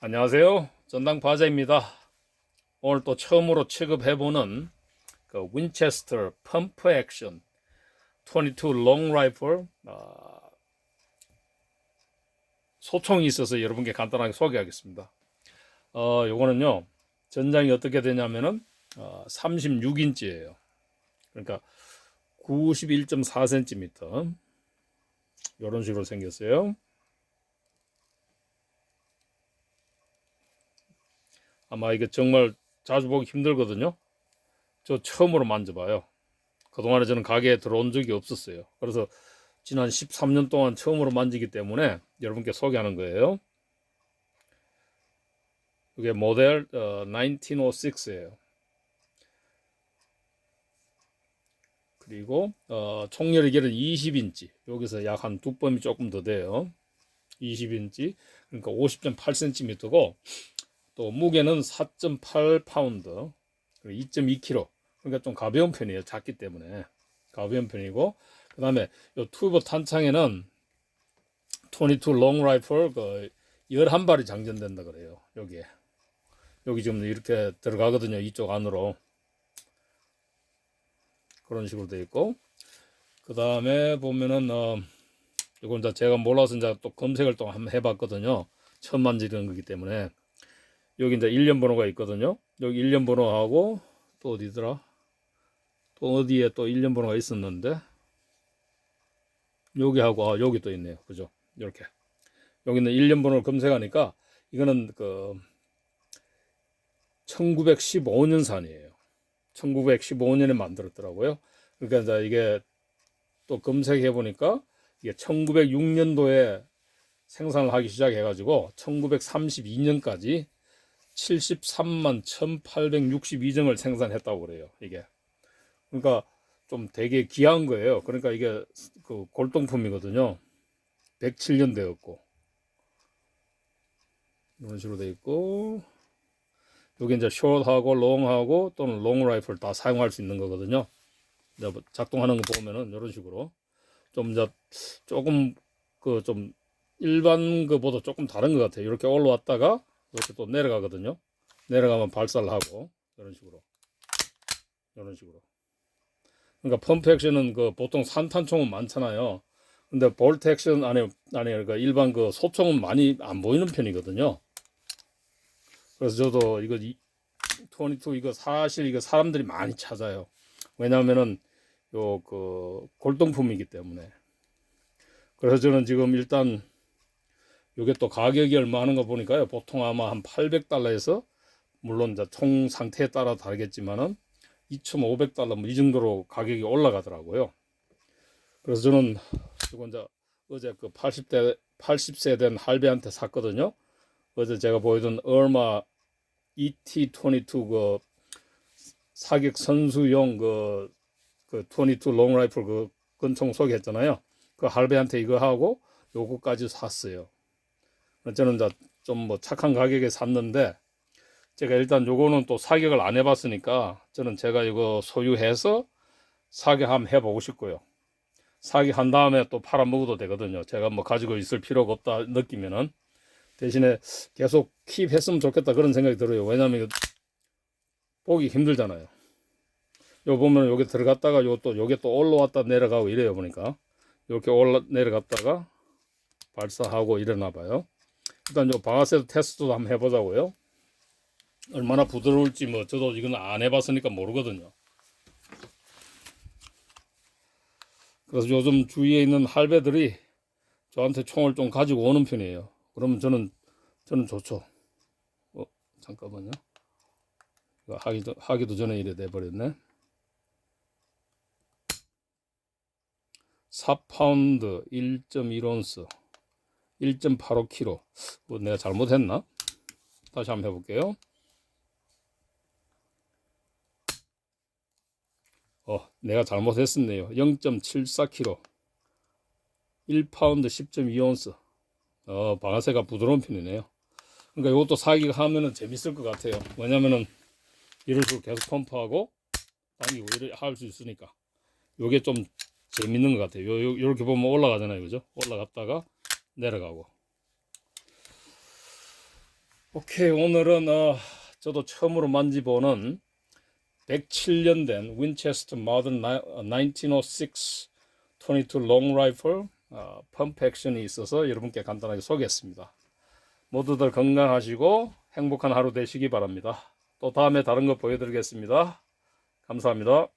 안녕하세요. 전당 바자입니다. 오늘 또 처음으로 취급해보는 그 윈체스터 펌프 액션 22 롱 라이플 아, 소총이 있어서 여러분께 간단하게 소개하겠습니다. 어, 요거는요 전장이 어떻게 되냐면은 어, 36인치예요. 그러니까 91.4cm 이런 식으로 생겼어요. 아마 이게 정말 자주 보기 힘들거든요. 저 처음으로 만져봐요. 그동안에 저는 가게에 들어온 적이 없었어요. 그래서 지난 13년 동안 처음으로 만지기 때문에 여러분께 소개하는 거예요. 이게 모델 어, 1906예요. 그리고 어, 총열의 길은 20인치. 여기서 약 한 두 범이 조금 더 돼요. 20인치. 그러니까 50.8cm고 또 무게는 4.8파운드, 2.2kg. 그러니까 좀 가벼운 편이에요. 작기 때문에 가벼운 편이고 그 다음에 이 튜브 탄창에는 22 롱 라이플 그 11발이 장전된다 그래요. 여기에 여기 지금 이렇게 들어가거든요. 이쪽 안으로 그런 식으로 돼 있고 그 다음에 보면은 어 이건 제가 몰라서 이제 또 검색을 또 한번 해봤거든요. 만지는 거기 때문에 여기 이제 1년 번호가 있거든요. 여기 1년 번호하고 또 어디더라? 또 어디에 또 1년 번호가 있었는데 여기하고 아, 여기 또 있네요. 그죠? 이렇게 여기는 1년 번호를 검색하니까 이거는 그 1915년산이에요. 1915년에 만들었더라고요. 그러니까 이제 이게 또 검색해 보니까 이게 1906년도에 생산을 하기 시작해 가지고 1932년까지 73만 1862정을 생산했다고 그래요. 이게. 그러니까 좀 되게 귀한 거예요. 그러니까 이게 그 골동품이거든요. 107년 되었고. 이런 식으로 돼 있고. 여기 이제 숏하고 롱하고 또는 롱 라이플 다 사용할 수 있는 거거든요. 뭐 작동하는 거 보면은 이런 식으로 좀 이제 조금 그 좀 일반 거보다 조금 다른 것 같아요. 이렇게 올라왔다가 이렇게 또 내려가거든요. 내려가면 발사를 하고 이런 식으로 이런 식으로. 그러니까 펌프 액션은 그 보통 산탄총은 많잖아요. 근데 볼트 액션 안에 안에 그러니까 일반 그 소총은 많이 안 보이는 편이거든요. 그래서 저도 이거 22 이거 사실 이거 사람들이 많이 찾아요. 왜냐하면은 요 그 골동품이기 때문에. 그래서 저는 지금 일단 요게 또 가격이 얼마 하는 거 보니까요. 보통 아마 한 800달러에서 물론 이제 총 상태에 따라 다르겠지만은 2,500달러 뭐 이 정도로 가격이 올라가더라고요. 그래서 저는 이거 이제 어제 그 80대 80세 된 할배한테 샀거든요. 어제 제가 보여준 얼마 ET22 그 사격 선수용 그, 그 22 롱라이플 그 권총 소개했잖아요. 그 할배한테 이거 하고 요거까지 샀어요. 저는 좀뭐 착한 가격에 샀는데 제가 일단 요거는 또 사격을 안 해봤으니까 저는 제가 이거 소유해서 사격 한번 해보고 싶고요. 사격한 다음에 또 팔아 먹어도 되거든요. 제가 뭐 가지고 있을 필요가 없다 느끼면은 대신에 계속 킵했으면 좋겠다 그런 생각이 들어요. 왜냐면 이거 보기 힘들잖아요. 요 보면 여기 들어갔다가 요또 요게 또 올라왔다 내려가고 이래요 보니까 이렇게 올라 내려갔다가 발사하고 이러나 봐요. 일단 요 방아쇠 테스트도 한번 해보자고요. 얼마나 부드러울지 뭐 저도 이건 안 해봤으니까 모르거든요. 그래서 요즘 주위에 있는 할배들이 저한테 총을 좀 가지고 오는 편이에요. 그러면 저는 저는 좋죠. 어 잠깐만요. 하기도 하기도 전에 이래 돼 버렸네. 4파운드 1.1온스 1.85kg. 뭐 내가 잘못했나? 다시 한번 해볼게요. 어, 내가 잘못했었네요. 0.74kg. 1파운드 10.2온스. 어, 방아쇠가 부드러운 편이네요. 그러니까 이것도 사기가 하면은 재밌을 것 같아요. 왜냐면은 이런 식으로 계속 펌프하고 당기고 이렇게 할수 있으니까. 요게 좀 재밌는 것 같아요. 요, 요, 이렇게 보면 올라가잖아요. 그죠? 올라갔다가 내려가고. 오케이 오늘은 어, 저도 처음으로 만지보는 107년 된 윈체스터 모던 1906 22 롱 라이플 어, 펌프 액션이 있어서 여러분께 간단하게 소개했습니다. 모두들 건강하시고 행복한 하루 되시기 바랍니다. 또 다음에 다른 거 보여드리겠습니다. 감사합니다.